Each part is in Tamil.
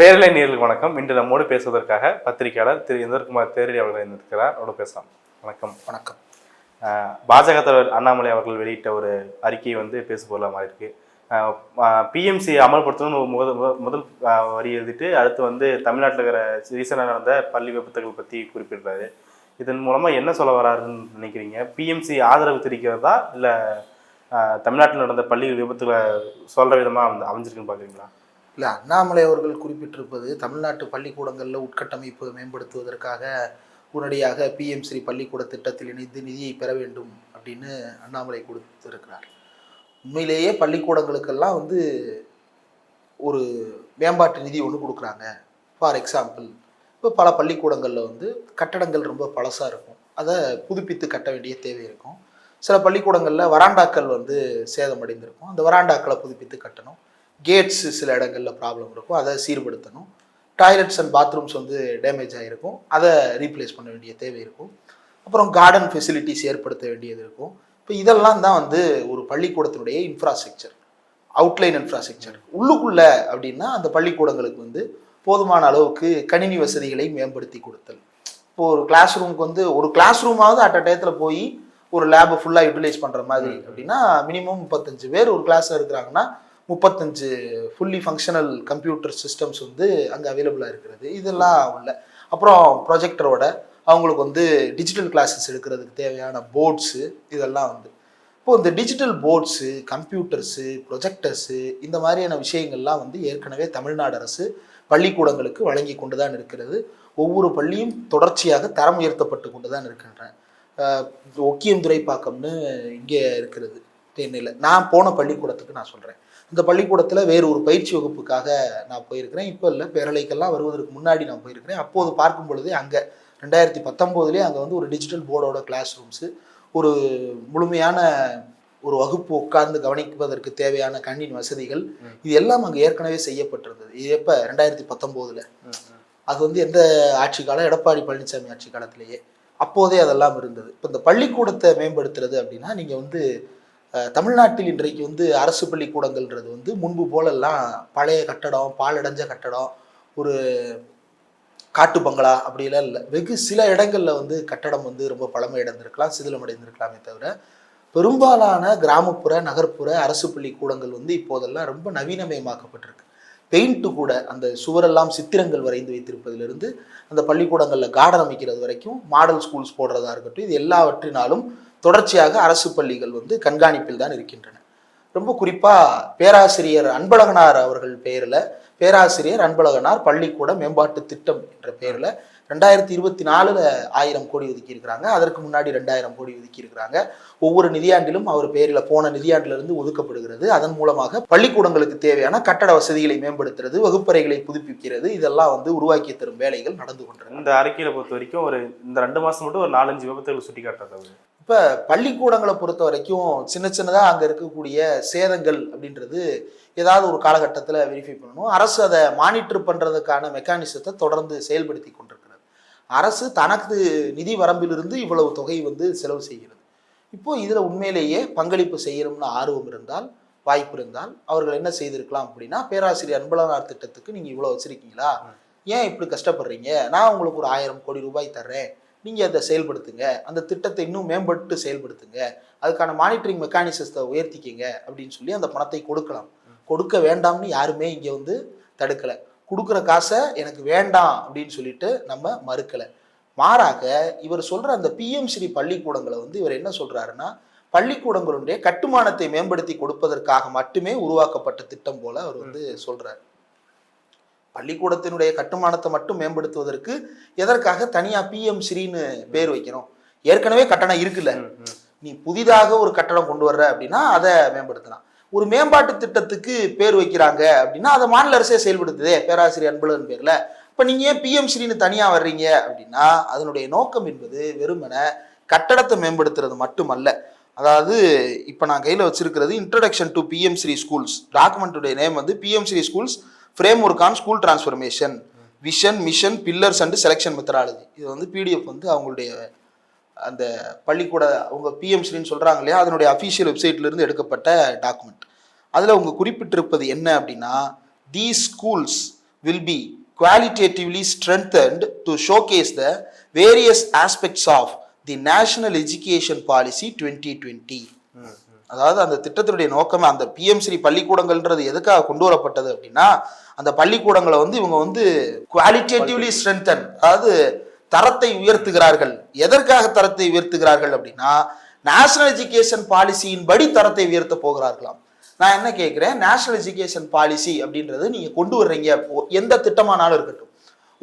பேரலை நேர்களுக்கு வணக்கம். இன்று நம்மோடு பேசுவதற்காக பத்திரிகையாளர் திரு இந்திரகுமார் தேரடி அவர்கள் இருந்திருக்கிறார் அவரோட பேசலாம். வணக்கம். வணக்கம். பாஜக தலைவர் அண்ணாமலை அவர்கள் வெளியிட்ட ஒரு அறிக்கை வந்து பேசுபொருளாக மாதிரி இருக்கு பிஎம்சி அமல்படுத்தணும்னு முதல் முதல் வரி எழுதிட்டு அடுத்து வந்து தமிழ்நாட்டில் இருக்கிற ரீசெண்டாக நடந்த பள்ளி விபத்துகள் பற்றி குறிப்பிடுறாரு. இதன் மூலமாக என்ன சொல்ல வராருன்னு நினைக்கிறீங்க? பிஎம்சி ஆதரவு தெரிவிக்கிறதா? இல்லை தமிழ்நாட்டில் நடந்த பள்ளி விபத்துகளை சொல்கிற விதமாக அமைஞ்சிருக்குன்னு பார்க்குறீங்களா இல்லை அண்ணாமலை அவர்கள் குறிப்பிட்டிருப்பது தமிழ்நாட்டு பள்ளிக்கூடங்களில் உட்கட்டமைப்பு மேம்படுத்துவதற்காக உடனடியாக பிஎம் ஸ்ரீ பள்ளிக்கூட திட்டத்தில் இணைந்து நிதியை பெற வேண்டும் அப்படின்னு அண்ணாமலை கொடுத்திருக்கிறார். உண்மையிலேயே பள்ளிக்கூடங்களுக்கெல்லாம் வந்து ஒரு மேம்பாட்டு நிதி ஒன்று கொடுக்குறாங்க. ஃபார் எக்ஸாம்பிள் இப்போ பல பள்ளிக்கூடங்களில் வந்து கட்டடங்கள் ரொம்ப பழசாக இருக்கும். அதை புதுப்பித்து கட்ட வேண்டிய தேவை இருக்கும். சில பள்ளிக்கூடங்களில் வராண்டாக்கள் வந்து சேதமடைந்திருக்கும். அந்த வராண்டாக்களை புதுப்பித்து கட்டணும். கேட்ஸ் சில இடங்களில் ப்ராப்ளம் இருக்கும். அதை சீர்படுத்தணும். டாய்லெட்ஸ் அண்ட் பாத்ரூம்ஸ் வந்து டேமேஜ் ஆகிருக்கும் அதை ரீப்ளேஸ் பண்ண வேண்டிய தேவை இருக்கும். அப்புறம் கார்டன் ஃபெசிலிட்டிஸ் ஏற்படுத்த வேண்டியது இருக்கும். இப்போ இதெல்லாம் தான் வந்து ஒரு பள்ளிக்கூடத்தினுடைய இன்ஃப்ராஸ்ட்ரக்சர் அவுட்லைன் இன்ஃப்ராஸ்ட்ரக்சர் உள்ளுக்குள்ள அப்படின்னா அந்த பள்ளிக்கூடங்களுக்கு வந்து போதுமான அளவுக்கு கணினி வசதிகளை மேம்படுத்தி கொடுத்தல். இப்போ ஒரு கிளாஸ் ரூமுக்கு வந்து ஒரு கிளாஸ் ரூமாவது அட் அ டயத்தில் போய் ஒரு லேபை ஃபுல்லாக யூட்டிலைஸ் பண்ணுற மாதிரி அப்படின்னா மினிமம் முப்பத்தஞ்சு பேர் ஒரு கிளாஸில் இருக்கிறாங்கன்னா முப்பத்தஞ்சு ஃபுல்லி ஃபங்க்ஷனல் கம்ப்யூட்டர் சிஸ்டம்ஸ் வந்து அங்கே அவைலபிளாக இருக்கிறது. இதெல்லாம் உள்ள. அப்புறம் ப்ரொஜெக்டரோட அவங்களுக்கு வந்து டிஜிட்டல் கிளாஸஸ் எடுக்கிறதுக்கு தேவையான போர்ட்ஸு இதெல்லாம் வந்து. இப்போ இந்த டிஜிட்டல் போர்ட்ஸு கம்ப்யூட்டர்ஸு ப்ரொஜெக்டர்ஸு இந்த மாதிரியான விஷயங்கள்லாம் வந்து ஏற்கனவே தமிழ்நாடு அரசு பள்ளிக்கூடங்களுக்கு வழங்கி கொண்டு தான் இருக்கிறது. ஒவ்வொரு பள்ளியும் தொடர்ச்சியாக தரம் உயர்த்தப்பட்டு கொண்டு தான் இருக்கின்றன ஒக்கியம் துறைப்பாக்கம்னு இங்கே இருக்கிறது. தேனியில் நான் போன பள்ளிக்கூடத்துக்கு நான் சொல்கிறேன் இந்த பள்ளிக்கூடத்தில் வேறு ஒரு பயிற்சி வகுப்புக்காக நான் போயிருக்கிறேன். இப்போ இல்லை பேரலைக்கெல்லாம் வருவதற்கு முன்னாடி நான் போயிருக்கிறேன். அப்போது பார்க்கும் பொழுதே அங்கே ரெண்டாயிரத்தி பத்தொம்போதுலேயே அங்கே வந்து ஒரு டிஜிட்டல் போர்டோட கிளாஸ் ரூம்ஸு ஒரு முழுமையான ஒரு வகுப்பு உட்கார்ந்து கவனிப்பதற்கு தேவையான கணினி வசதிகள் இது எல்லாம் அங்கே ஏற்கனவே செய்யப்பட்டிருந்தது. இது எப்போ? ரெண்டாயிரத்தி பத்தொம்போதில் அது வந்து எந்த ஆட்சி காலம் எடப்பாடி பழனிசாமி ஆட்சி காலத்திலேயே. அப்போதே அதெல்லாம் இருந்தது. இப்போ இந்த பள்ளிக்கூடத்தை மேம்படுத்துறது அப்படின்னா நீங்கள் வந்து தமிழ்நாட்டில் இன்றைக்கு வந்து அரசு பள்ளிக்கூடங்கள்ன்றது வந்து முன்பு போலெல்லாம் பழைய கட்டடம் பாலடைஞ்ச கட்டடம் ஒரு காட்டு பங்களா அப்படிலாம் இல்லை. வெகு சில இடங்களில் வந்து கட்டடம் வந்து ரொம்ப பழமை அடைந்திருக்கலாம் சிதிலமடைந்திருக்கலாமே தவிர பெரும்பாலான கிராமப்புற நகர்ப்புற அரசு பள்ளிக்கூடங்கள் வந்து இப்போதெல்லாம் ரொம்ப நவீனமயமாக்கப்பட்டிருக்கு. பெயிண்ட்டு கூட அந்த சுவரெல்லாம் சித்திரங்கள் வரைந்து வைத்திருப்பதிலிருந்து அந்த பள்ளிக்கூடங்களில் கார்டன் அமைக்கிறது வரைக்கும் மாடல் ஸ்கூல்ஸ் போடுறதா இருக்கட்டும் இது எல்லாவற்றினாலும் தொடர்ச்சியாக அரசு பள்ளிகள் வந்து கண்காணிப்பில் தான் இருக்கின்றன. ரொம்ப குறிப்பாக பேராசிரியர் அன்பழகனார் அவர்கள் பெயரில் பேராசிரியர் அன்பழகனார் பள்ளிக்கூட மேம்பாட்டு திட்டம் என்ற பெயரில் ரெண்டாயிரத்தி இருபத்தி நாலில் ஆயிரம் கோடி ஒதுக்கி இருக்கிறாங்க அதற்கு முன்னாடி ரெண்டாயிரம் கோடி ஒதுக்கி இருக்கிறாங்க ஒவ்வொரு நிதியாண்டிலும் அவர் பெயரில் போன நிதியாண்டிலிருந்து ஒதுக்கப்படுகிறது. அதன் மூலமாக பள்ளிக்கூடங்களுக்கு தேவையான கட்டட வசதிகளை மேம்படுத்துறது வகுப்பறைகளை புதுப்பிக்கிறது இதெல்லாம் வந்து உருவாக்கி தரும் வேலைகள் நடந்து கொண்டிருக்கு. இந்த அறிக்கையில பொறுத்த வரைக்கும் ஒரு இந்த ரெண்டு மாசம் மட்டும் ஒரு நாலஞ்சு விபத்துகள் சுட்டி காட்டுறது. இப்போ பள்ளிக்கூடங்களை பொறுத்த வரைக்கும் சின்ன சின்னதாக அங்கே இருக்கக்கூடிய சேதங்கள் அப்படின்றது ஏதாவது ஒரு காலகட்டத்தில் வெரிஃபை பண்ணணும். அரசு அதை மானிட்டர் பண்ணுறதுக்கான மெக்கானிசத்தை தொடர்ந்து செயல்படுத்தி கொண்டிருக்கிறது அரசு தனக்கு நிதி வரம்பிலிருந்து இவ்வளவு தொகை வந்து செலவு செய்கிறது. இப்போ இதில் உண்மையிலேயே பங்களிப்பு செய்யணும்னு ஆர்வம் இருந்தால் வாய்ப்பு இருந்தால் அவர்கள் என்ன செய்திருக்கலாம் அப்படின்னா பேராசிரியர் அன்பழகனார் திட்டத்துக்கு நீங்கள் இவ்வளோ வச்சிருக்கீங்களா? ஏன் இப்படி கஷ்டப்படுறீங்க? நான் உங்களுக்கு ஒரு ஆயிரம் கோடி ரூபாய் தர்றேன். நீங்கள் அதை செயல்படுத்துங்க. அந்த திட்டத்தை இன்னும் மேம்பட்டு செயல்படுத்துங்க. அதுக்கான மானிட்டரிங் மெக்கானிசத்தை உயர்த்திக்கிங்க அப்படின்னு சொல்லி அந்த பணத்தை கொடுக்கலாம். கொடுக்க வேண்டாம்னு யாருமே இங்கே வந்து தடுக்கலை. கொடுக்குற காசை எனக்கு வேண்டாம் அப்படின்னு சொல்லிட்டு நம்ம மறுக்கலை. மாறாக இவர் சொல்ற அந்த பிஎம் ஸ்ரீ பள்ளிக்கூடங்களை வந்து இவர் என்ன சொல்றாருன்னா பள்ளிக்கூடங்களுடைய கட்டுமானத்தை மேம்படுத்தி கொடுப்பதற்காக மட்டுமே உருவாக்கப்பட்ட திட்டம் போல அவர் வந்து சொல்றாரு. பள்ளிக்கூடத்தினுடைய கட்டுமானத்தை மட்டும் மேம்படுத்துவதற்கு எதற்காக தனியா பிஎம் ஸ்ரீன்னு பேர் வைக்கணும் ஏற்கனவே கட்டணம் இருக்குல்ல. நீ புதிதாக ஒரு கட்டடம் கொண்டு வர்ற அப்படின்னா அதை மேம்படுத்தலாம். ஒரு மேம்பாட்டு திட்டத்துக்கு பேர் வைக்கிறாங்க அப்படின்னா அதை மாநில அரசே செயல்படுத்துதே. பேராசிரியர் அன்பழகன் பேர்ல. இப்ப நீங்க ஏன் பிஎம் ஸ்ரீன்னு தனியா வர்றீங்க அப்படின்னா அதனுடைய நோக்கம் என்பது வெறுமன கட்டடத்தை மேம்படுத்துறது மட்டுமல்ல. அதாவது இப்போ நான் கையில் வச்சிருக்கிறது introduction to PM Shri schools டாக்குமெண்ட்டுடைய name வந்து PM Shri schools framework on school transformation vision mission pillars and selection methodology இது வந்து பிடிஎஃப் வந்து அவங்களுடைய அந்த பள்ளிக்கூட அவங்க பிஎம் சொல்கிறாங்க இல்லையா அதனுடைய அஃபீஷியல் வெப்சைட்லேருந்து எடுக்கப்பட்ட டாக்குமெண்ட் அதில் அவங்க குறிப்பிட்டிருப்பது என்ன அப்படின்னா the schools will be qualitatively strengthened to showcase the various aspects of the national education policy twenty twenty அதாவது அந்த திட்டத்தினுடைய நோக்கமே அந்த பிஎம்ஸ்ரீ பள்ளிக்கூடங்கள்ன்றது எதுக்காக கொண்டு வரப்பட்டது அப்படின்னா அந்த பள்ளிக்கூடங்களை வந்து இவங்க வந்து குவாலிட்டேட்டிவ்லி ஸ்ட்ரென்தன் அதாவது தரத்தை உயர்த்துகிறார்கள். எதற்காக தரத்தை உயர்த்துகிறார்கள் அப்படின்னா நேஷனல் எஜுகேஷன் பாலிசியின் படி தரத்தை உயர்த்த போகிறார்களாம். நான் என்ன கேட்குறேன்? நேஷனல் எஜுகேஷன் பாலிசி அப்படின்றது நீங்க கொண்டு வர்றீங்க. எந்த திட்டமானாலும் இருக்கட்டும்.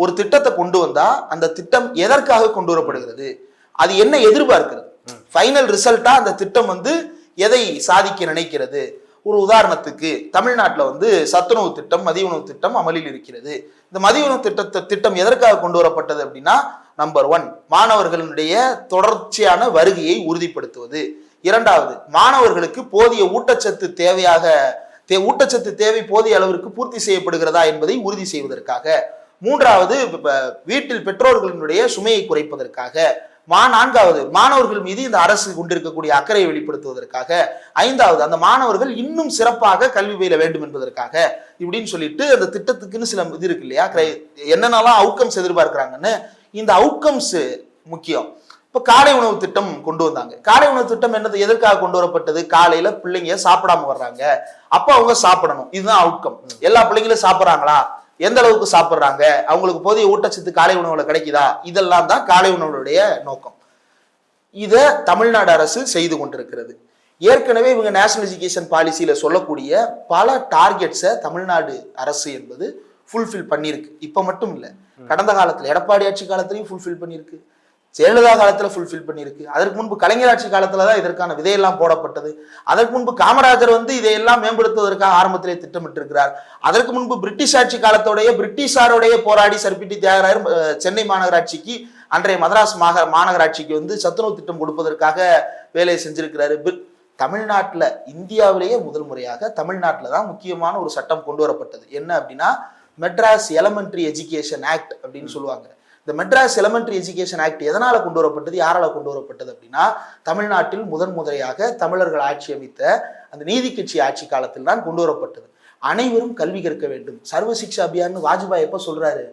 ஒரு திட்டத்தை கொண்டு வந்தா அந்த திட்டம் எதற்காக கொண்டு வரப்படுகிறது? அது என்ன எதிர்பார்க்கிறது? ஃபைனல் ரிசல்ட்டா அந்த திட்டம் வந்து எதை சாதிக்க நினைக்கிறது? ஒரு உதாரணத்துக்கு தமிழ்நாட்டில் வந்து சத்துணவு திட்டம் மதிய உணவு திட்டம் அமலில் இருக்கிறது. இந்த மதிய உணவு திட்டத்தை திட்டம் எதற்காக கொண்டு வரப்பட்டது அப்படின்னா நம்பர் ஒன் மாணவர்களுடைய தொடர்ச்சியான வருகையை உறுதிப்படுத்துவது. இரண்டாவது மாணவர்களுக்கு போதிய ஊட்டச்சத்து தேவையாக தே- ஊட்டச்சத்து தேவை போதிய அளவிற்கு பூர்த்தி செய்யப்படுகிறதா என்பதை உறுதி செய்வதற்காக. மூன்றாவது வீட்டில் பெற்றோர்களினுடைய சுமையை குறைப்பதற்காக. மா நான்காவது மாணவர்கள் மீது இந்த அரசு கொண்டிருக்கக்கூடிய அக்கறையை வெளிப்படுத்துவதற்காக. ஐந்தாவது அந்த மாணவர்கள் இன்னும் சிறப்பாக கல்வி பயில வேண்டும் என்பதற்காக. இப்படின்னு சொல்லிட்டு அந்த திட்டத்துக்குன்னு சில இது இருக்கு இல்லையா? கிரை- என்னென்னலாம் அவுட்கம்ஸ் எதிர்பார்க்கிறாங்கன்னு இந்த அவுட்கம்ஸ் முக்கியம். இப்ப காலை உணவு திட்டம் கொண்டு வந்தாங்க. காலை உணவு திட்டம் என்னது? எதற்காக கொண்டு வரப்பட்டது? காலையில பிள்ளைங்க சாப்பிடாம வர்றாங்க. அப்ப அவங்க சாப்பிடணும். இதுதான் அவுட்கம் எல்லா பிள்ளைங்களும் சாப்பிட்றாங்களா? எந்த அளவுக்கு சாப்பிட்றாங்க? அவங்களுக்கு போதிய ஊட்டச்சத்து காலை உணவுல கிடைக்குதா? இதெல்லாம் தான் காலை உணவுடைய நோக்கம். இதை தமிழ்நாடு அரசு செய்து கொண்டிருக்கிறது. ஏற்கனவே இவங்க நேஷனல் எஜுகேஷன் பாலிசியில சொல்லக்கூடிய பல டார்கெட்ஸை தமிழ்நாடு அரசு என்பது ஃபுல்ஃபில் பண்ணியிருக்கு. இப்போ மட்டும் இல்லை கடந்த காலத்துல எடப்பாடி ஆட்சி காலத்திலையும் ஃபுல்ஃபில் பண்ணியிருக்கு. ஜெயலலிதா காலத்துல ஃபுல்ஃபில் பண்ணியிருக்கு. அதற்கு முன்பு கலைஞர் ஆட்சி காலத்துல தான் இதற்கான விதையெல்லாம் போடப்பட்டது. அதற்கு முன்பு காமராஜர் வந்து இதையெல்லாம் மேம்படுத்துவதற்காக ஆரம்பத்திலே திட்டமிட்டிருக்கிறார். அதற்கு முன்பு பிரிட்டிஷ் ஆட்சி காலத்தோடைய பிரிட்டிஷாரோடைய போராடி சர்பிட்டி தியாகராயர் சென்னை மாநகராட்சிக்கு அன்றைய மதராஸ் மாக மாநகராட்சிக்கு வந்து சத்துணவு திட்டம் கொடுப்பதற்காக வேலையை செஞ்சிருக்கிறாரு. தமிழ்நாட்டில் இந்தியாவிலேயே முதல் முறையாக தமிழ்நாட்டில் தான் முக்கியமான ஒரு சட்டம் கொண்டு வரப்பட்டது. என்ன அப்படின்னா மெட்ராஸ் எலமெண்ட்ரி எஜுகேஷன் ஆக்ட் அப்படின்னு சொல்லுவாங்க. இந்த மெட்ராஸ் எலமெண்ட்ரி எஜுகேஷன் ஆக்ட் எதனால கொண்டு வரப்பட்டது யாரால கொண்டு வரப்பட்டது அப்படின்னா தமிழ்நாட்டில் முதன் முறையாக தமிழர்கள் ஆட்சி அமைத்த அந்த நீதி கட்சி ஆட்சி காலத்தில் தான் கொண்டு வரப்பட்டது அனைவரும் கல்வி கற்க வேண்டும். சர்வ சிக்ஷா அபியான் வாஜ்பாய் எப்ப சொல்றாரு?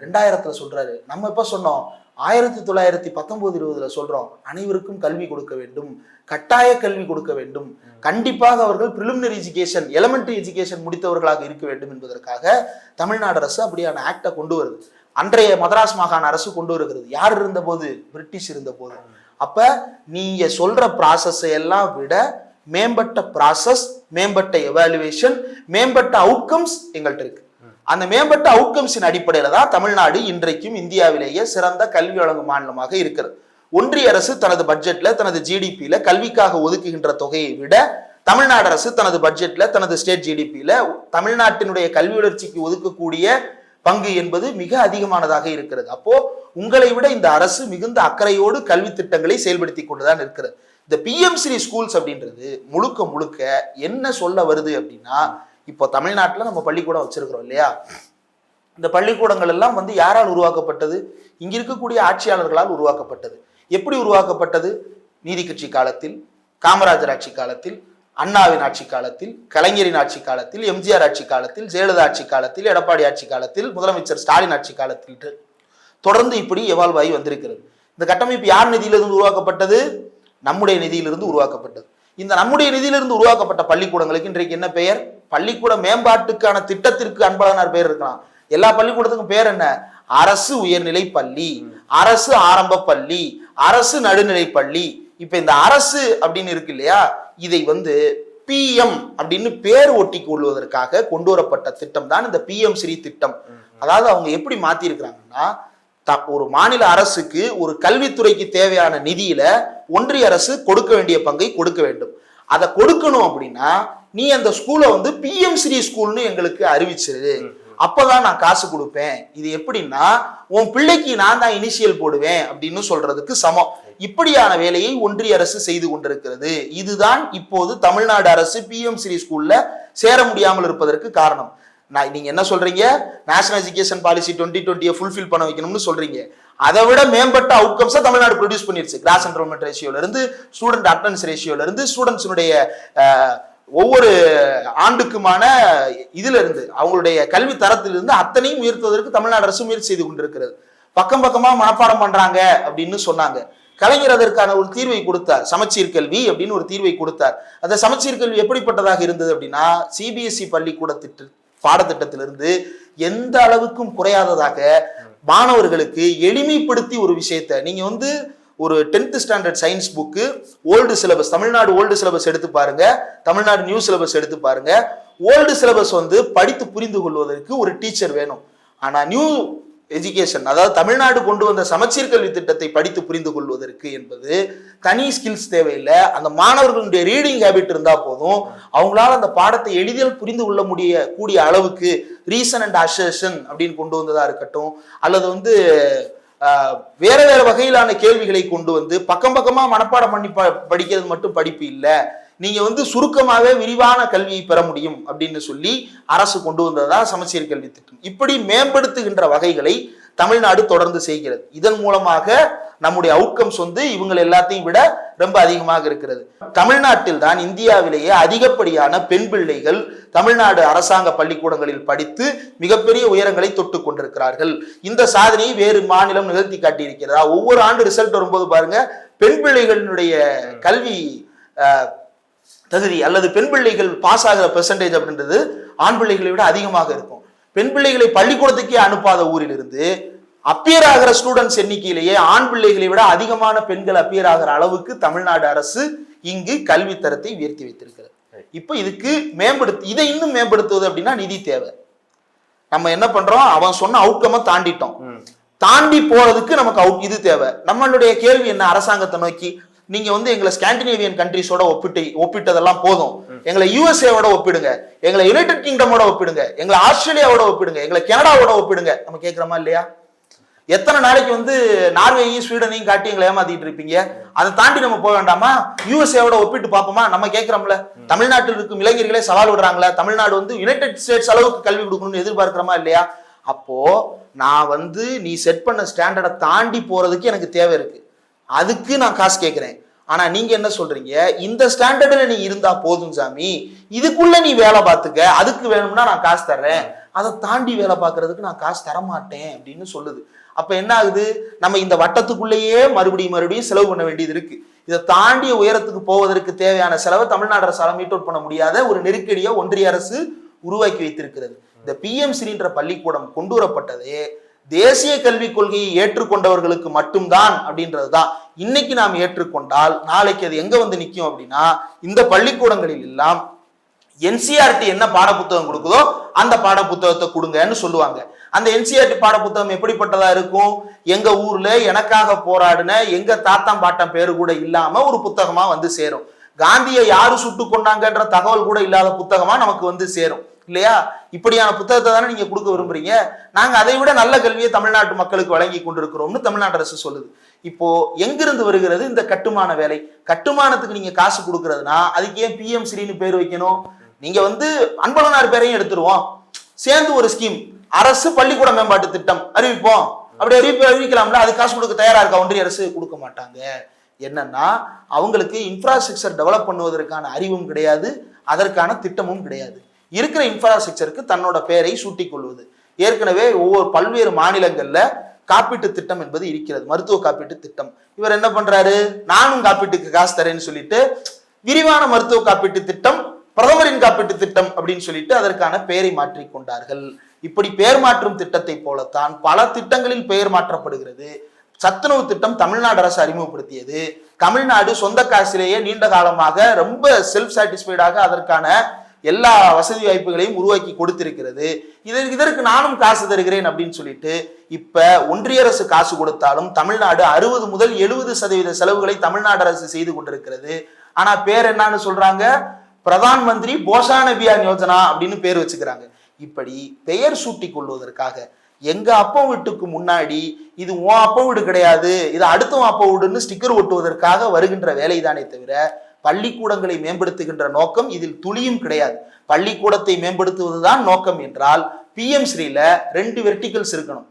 ரெண்டாயிரத்துல சொல்றாரு. நம்ம எப்ப சொன்னோம்? ஆயிரத்தி தொள்ளாயிரத்தி பத்தொன்பது இருபதுல சொல்றோம். அனைவருக்கும் கல்வி கொடுக்க வேண்டும். கட்டாய கல்வி கொடுக்க வேண்டும். கண்டிப்பாக அவர்கள் பிரிலிமினரி எஜுகேஷன் எலமெண்டரி எஜுகேஷன் முடித்தவர்களாக இருக்க வேண்டும் என்பதற்காக தமிழ்நாடு அரசு அப்படியான ஆக்டை கொண்டு வருது. அன்றைய மதராஸ் மாகாண அரசு கொண்டு வருகிறது. யார் இருந்தபோது? பிரிட்டிஷ் இருந்தபோது. அப்ப நீங்க சொல்ற ப்ராசஸை எல்லாம் விட மேம்பட்ட ப்ராசஸ் மேம்பட்ட எவாலுவேஷன் மேம்பட்ட அவுட்கம்ஸ் எங்கள்கிட்ட இருக்கு. அந்த மேம்பட்ட அவுட்கம்ஸின் அடிப்படையில தான் தமிழ்நாடு இன்றைக்கும் இந்தியாவிலேயே சிறந்த கல்வி வழங்கும் மாநிலமாக இருக்கிறது. ஒன்றிய அரசு தனது பட்ஜெட்ல தனது ஜிடிபியில கல்விக்காக ஒதுக்குகின்ற தொகையை விட தமிழ்நாடு அரசு தனது பட்ஜெட்ல தனது ஸ்டேட் ஜிடிபியில தமிழ்நாட்டினுடைய கல்வி வளர்ச்சிக்கு ஒதுக்கக்கூடிய பங்கு என்பது மிக அதிகமானதாக இருக்கிறது. அப்போ உங்களை விட இந்த அரசு மிகுந்த அக்கறையோடு கல்வி திட்டங்களை செயல்படுத்தி கொண்டுதான் இருக்கிறது. இந்த பிஎம்சி ஸ்கூல்ஸ் அப்படின்றது முழுக்க முழுக்க என்ன சொல்ல வருது அப்படின்னா இப்போ தமிழ்நாட்டில் நம்ம பள்ளிக்கூடம் வச்சிருக்கிறோம் இல்லையா? இந்த பள்ளிக்கூடங்கள் எல்லாம் வந்து யாரால் உருவாக்கப்பட்டது? இங்க இருக்கக்கூடிய ஆட்சியாளர்களால் உருவாக்கப்பட்டது. எப்படி உருவாக்கப்பட்டது? நீதி கட்சி காலத்தில் காமராஜர் ஆட்சி காலத்தில் அண்ணாவின் ஆட்சி காலத்தில் கலைஞரின் ஆட்சி காலத்தில் எம்ஜிஆர் ஆட்சி காலத்தில் ஜெயலலிதா ஆட்சி காலத்தில் எடப்பாடி ஆட்சி காலத்தில் முதலமைச்சர் ஸ்டாலின் ஆட்சி காலத்தில் தொடர்ந்து இப்படி எவால்வ் ஆகி வந்திருக்கிறது. இந்த கட்டமைப்பு யார் நிதியிலிருந்து உருவாக்கப்பட்டது? நம்முடைய நிதியிலிருந்து உருவாக்கப்பட்டது. இந்த நம்முடைய நிதியிலிருந்து உருவாக்கப்பட்ட பள்ளிக்கூடங்களுக்கு இன்றைக்கு என்ன பெயர்? பள்ளிக்கூட மேம்பாட்டுக்கான திட்டத்திற்கு அன்பழகனார் பெயர் இருக்கலாம். எல்லா பள்ளிக்கூடத்துக்கும் பேர் என்ன? அரசு உயர்நிலை பள்ளி அரசு ஆரம்ப பள்ளி அரசு நடுநிலை பள்ளி. இப்ப இந்த அரசு அப்படின்னு இருக்கு இல்லையா? இதை வந்து பிஎம் அப்படின்னு பேர் ஒட்டி கொள்வதற்காக கொண்டு வரப்பட்ட திட்டம் தான் இந்த பிஎம் ஸ்ரீ திட்டம். அதாவது அவங்க எப்படி மாத்தி இருக்கிறாங்கன்னா த- ஒரு மாநில அரசுக்கு ஒரு கல்வித்துறைக்கு தேவையான நிதியில ஒன்றிய அரசு கொடுக்க வேண்டிய பங்கை கொடுக்க வேண்டும். அதை கொடுக்கணும் அப்படின்னா நீ அந்த ஸ்கூலை வந்து பிஎம் ஸ்ரீ ஸ்கூல்னு எங்களுக்கு அறிவிச்சிரு. அப்பதான் நான் காசு கொடுப்பேன். இது எப்படின்னா உன் பிள்ளைக்கு நான் தான் இனிஷியல் போடுவேன் அப்படின்னு சொல்றதுக்கு சமம். இப்படியான வேலையை ஒன்றிய அரசு செய்து கொண்டிருக்கிறது. இதுதான் இப்போது தமிழ்நாடு அரசு பிஎம் ஸ்ரீ ஸ்கூல்ல சேர முடியாமல் இருப்பதற்கு காரணம். நான் நீங்க என்ன சொல்றீங்க? நேஷனல் எஜுகேஷன் பாலிசி டுவெண்ட்டி டுவெண்ட்டியை ஃபுல்ஃபில் பண்ண வைக்கணும்னு சொல்றீங்க. அதை விட மேம்பட்ட அவுட்கம்ஸை தமிழ்நாடு ப்ரொடியூஸ் பண்ணிருச்சு. கிராஸ் என்ரோல்மெண்ட் ரேஷியோல இருந்து ஸ்டூடெண்ட் அட்டன்ஸ் ரேஷியோல இருந்து ஸ்டூடெண்ட்ஸினுடைய ஒவ்வொரு ஆண்டுக்குமான இதுல இருந்து அவங்களுடைய கல்வி தரத்திலிருந்து அத்தனையும் உயர்த்துவதற்கு தமிழ்நாடு அரசு முயற்சி செய்து கொண்டிருக்கிறது. பக்கம் பக்கமா மனப்பாடம் பண்றாங்க அப்படின்னு சொன்னாங்க. கலைஞர் அதற்கான ஒரு தீர்வை கொடுத்தார். சமச்சீர் கல்வி அப்படின்னு ஒரு தீர்வை கொடுத்தார். அந்த சமச்சீர் கல்வி எப்படிப்பட்டதாக இருந்தது அப்படின்னா சிபிஎஸ்இ பள்ளிக்கூட திட்ட பாடத்திட்டத்திலிருந்து எந்த அளவுக்கும் குறையாததாக மாணவர்களுக்கு எளிமைப்படுத்தி ஒரு விஷயத்த நீங்க வந்து ஒரு tenth standard science book old syllabus Tamil Nadu old syllabus எடுத்து பாருங்க. தமிழ்நாடு நியூ சிலபஸ் எடுத்து பாருங்க. ஓல்டு சிலபஸ் வந்து படித்து புரிந்து கொள்வதற்கு ஒரு டீச்சர் வேணும். ஆனால் நியூ எஜுகேஷன் அதாவது தமிழ்நாடு கொண்டு வந்த சமச்சீர் கல்வி திட்டத்தை படித்து புரிந்து கொள்வதற்கு என்பது தனி ஸ்கில்ஸ் தேவையில்லை. அந்த மாணவர்களுடைய ரீடிங் ஹேபிட் இருந்தால் போதும். அவங்களால அந்த பாடத்தை எளிதில் புரிந்து கொள்ள முடிய கூடிய அளவுக்கு ரீசன் அண்ட் அசேஷன் அப்படின்னு கொண்டு வந்ததாக இருக்கட்டும். அல்லது வந்து வேற வேற வகையிலான கேள்விகளை கொண்டு வந்து பக்கம் பக்கமா மனப்பாடம் பண்ணி ப- படிக்கிறது மட்டும் படிப்பு இல்லை. நீங்க வந்து சுருக்கமாகவே விரிவான கல்வியை பெற முடியும் அப்படின்னு சொல்லி அரசு கொண்டு வந்ததா சமச்சீர் கல்வி திட்டம். இப்படி மேம்படுத்துகின்ற வகைகளை தமிழ்நாடு தொடர்ந்து செய்கிறது. இதன் மூலமாக நம்முடைய அவுட்கம்ஸ் வந்து இவங்க எல்லாத்தையும் விட ரொம்ப அதிகமாக இருக்கிறது. தமிழ்நாட்டில் தான் இந்தியாவிலேயே அதிகப்படியான பெண் பிள்ளைகள் தமிழ்நாடு அரசாங்க பள்ளிக்கூடங்களில் படித்து மிகப்பெரிய உயரங்களை தொட்டு கொண்டிருக்கிறார்கள். இந்த சாதனையை வேறு மாநிலம் நிகழ்த்தி காட்டியிருக்கிறதா? ஒவ்வொரு ஆண்டு ரிசல்ட் வரும்போது பாருங்க பெண் பிள்ளைகளினுடைய கல்வி தகுதி அல்லது பெண் பிள்ளைகள் பாஸ் ஆகிற பெர்சன்டேஜ் அப்படின்றது ஆண் பிள்ளைகளை விட அதிகமாக இருக்கும். பெண் பிள்ளைகளை பள்ளிக்கூடத்துக்கே அனுப்பாத ஊரிலிருந்து அப்பியர் ஆகிற ஸ்டூடெண்ட்ஸ் எண்ணிக்கையிலேயே ஆண் பிள்ளைகளை விட அதிகமான பெண்கள் அப்பியர் ஆகிற அளவுக்கு தமிழ்நாடு அரசு இங்கு கல்வி தரத்தை உயர்த்தி வைத்திருக்கிறது. இப்போ இதுக்கு மேம்படுத்து இதை இன்னும் மேம்படுத்துவது அப்படின்னா நிதி தேவை. நம்ம என்ன பண்றோம்? அவன் சொன்ன அவுட்கமை தாண்டிட்டோம். தாண்டி போறதுக்கு நமக்கு அவுட் இது தேவை. நம்மளுடைய கேள்வி என்ன? அரசாங்கத்தை நோக்கி நீங்க வந்து எங்களை ஸ்காண்டினேவியன் கண்ட்ரிஸோட ஒப்பிட்டு ஒப்பிட்டதெல்லாம் போதும். எங்களை யூஎஸ்ஏவோட ஒப்பிடுங்க. எங்களை யுனைடெட் கிங்டமோட ஒப்பிடுங்க. எங்களை ஆஸ்திரேலியாவோட ஒப்பிடுங்க. எங்களை கனடாவோட ஒப்பிடுங்க. நம்ம கேட்கிறோமா இல்லையா? எத்தனை நாளைக்கு வந்து நார்வேயையும் ஸ்வீடனையும் காட்டி எங்களை ஏமாத்திட்டு இருப்பீங்க? அதை தாண்டி நம்ம போக வேண்டாமா? யூஎஸ்ஏவோட ஒப்பிட்டு பார்ப்போமா? நம்ம கேட்கிறோம்ல. தமிழ்நாட்டில் இருக்கும் இளைஞர்களே சவால் விடுறாங்களா. தமிழ்நாடு வந்து யுனைடெட் ஸ்டேட்ஸ் அளவுக்கு கல்வி கொடுக்கணும்னு எதிர்பார்க்கிறோமா இல்லையா? அப்போ நான் வந்து நீ செட் பண்ண ஸ்டாண்டர்டை தாண்டி போறதுக்கு எனக்கு தேவை இருக்கு. அதுக்கு நான் காசு கேட்கிறேன். ஆனா நீங்க என்ன சொல்றீங்க? இந்த ஸ்டாண்டர்ட்ல நீ இருந்தா போதும் சாமி. இதுக்குள்ள நீ வேலை பார்த்துக்க. அதுக்கு வேணும்னா நான் காசு தர்றேன். அதை தாண்டி வேலை பார்க்கறதுக்கு நான் காசு தர மாட்டேன் அப்படின்னு சொல்லுது. அப்ப என்ன ஆகுது? நம்ம இந்த வட்டத்துக்குள்ளேயே மறுபடியும் மறுபடியும் செலவு பண்ண வேண்டியது இருக்கு. இதை தாண்டிய உயரத்துக்கு போவதற்கு தேவையான செலவை தமிழ்நாடு அரசால் மீட் அவுட் பண்ண முடியாத ஒரு நெருக்கடியை ஒன்றிய அரசு உருவாக்கி வைத்திருக்கிறது. இந்த பிஎம் ஸ்ரீன்ற பள்ளிக்கூடம் கொண்டு வரப்பட்டதே தேசிய கல்விக் கொள்கையை ஏற்றுக்கொண்டவர்களுக்கு மட்டும்தான் அப்படின்றதுதான். இன்னைக்கு நாம் ஏற்றுக்கொண்டால் நாளைக்கு அது எங்க வந்து நிற்கும் அப்படின்னா இந்த பள்ளிக்கூடங்களில் எல்லாம் என்சிஆர்டி என்ன பாடப்புத்தகம் கொடுக்குதோ அந்த பாடப்புத்தகத்தை கொடுங்கன்னு சொல்லுவாங்க. அந்த என்சிஆர்டி பாடப்புத்தகம் எப்படிப்பட்டதா இருக்கும்? எங்க ஊர்ல எனக்காக போராடின எங்க தாத்தா பாட்டம் பேரு கூட இல்லாம ஒரு புத்தகமா வந்து சேரும். காந்தியை யாரு சுட்டு கொண்டாங்கன்ற தகவல் கூட இல்லாத புத்தகமா நமக்கு வந்து சேரும். இல்லையா? இப்படியான புத்தகத்தை தானே நீங்க கொடுக்க விரும்புறீங்க? நாங்க அதை விட நல்ல கல்வியை தமிழ்நாட்டு மக்களுக்கு வழங்கி கொண்டிருக்கிறோம்னு தமிழ்நாடு அரசு சொல்லுது. இப்போ எங்கிருந்து வருகிறது இந்த கட்டுமான வேலை? கட்டுமானத்துக்கு நீங்க காசு கொடுக்கறதுனா அதுக்கு ஏன் பிஎம் ஸ்ரீன்னு பேர் வைக்கணும்? நீங்க வந்து அன்பழகனார் பேரையும் எடுத்துருவோம். சேர்ந்து ஒரு ஸ்கீம் அரசு பள்ளிக்கூட மேம்பாட்டு திட்டம். அறிவிப்போம். அப்படி அறிவிப்பு அறிவிக்கலாம்ல? அது காசு கொடுக்க தயாரா இருக்கா? ஒன்றிய அரசு கொடுக்க மாட்டாங்க. என்னன்னா அவங்களுக்கு இன்ஃப்ராஸ்ட்ரக்சர் டெவலப் பண்ணுவதற்கான அறிவும் கிடையாது அதற்கான திட்டமும் கிடையாது. இருக்கிற இன்ஃப்ராஸ்ட்ரக்சருக்கு தன்னோட பெயரை சூட்டிக் கொள்வது. ஏற்கனவே ஒவ்வொரு பல்வேறு மாநிலங்கள்ல காப்பீட்டு திட்டம் என்பது இருக்கிறது. மருத்துவ காப்பீட்டு திட்டம். இவர் என்ன பண்றாரு? நானும் காப்பீட்டுக்கு காசு தரேன்னு சொல்லிட்டு விரிவான மருத்துவ காப்பீட்டு திட்டம் பிரதமரின் காப்பீட்டு திட்டம் அப்படின்னு சொல்லிட்டு அதற்கான பெயரை மாற்றி கொண்டார்கள். இப்படி பெயர் மாற்றும் திட்டத்தை போலத்தான் பல திட்டங்களில் பெயர் மாற்றப்படுகிறது. சத்துணவு திட்டம் தமிழ்நாடு அரசு அறிமுகப்படுத்தியது. தமிழ்நாடு சொந்த காசிலேயே நீண்ட காலமாக ரொம்ப செல்ஃப் சாட்டிஸ்ஃபைடாக அதற்கான எல்லா வசதி வாய்ப்புகளையும் உருவாக்கி கொடுத்திருக்கிறது. இதற்கு இதற்கு நானும் காசு தருகிறேன் அப்படின்னு சொல்லிட்டு இப்ப ஒன்றிய அரசு காசு கொடுத்தாலும் தமிழ்நாடு அறுபது முதல் எழுபது சதவீத செலவுகளை தமிழ்நாடு அரசு செய்து கொண்டிருக்கிறது. ஆனா பேர் என்னன்னு சொல்றாங்க? பிரதான் மந்திரி போஷான் அபியான் யோஜனா அப்படின்னு பேர் வச்சுக்கிறாங்க. இப்படி பெயர் சூட்டி கொள்வதற்காக எங்க அப்பா வீட்டுக்கு முன்னாடி இது உன் அப்பா வீடு கிடையாது இது அடுத்தவன் அப்பா வீடுன்னு ஸ்டிக்கர் ஒட்டுவதற்காக வருகின்ற வேலைதானே தவிர பள்ளிக்கூடங்களை மேம்படுத்துகின்ற நோக்கம் இதில் துளியும் கிடையாது. பள்ளிக்கூடத்தை மேம்படுத்துவதுதான் நோக்கம் என்றால் பிஎம் ஸ்ரீல ரெண்டு வெர்டிகல்ஸ் இருக்கணும்.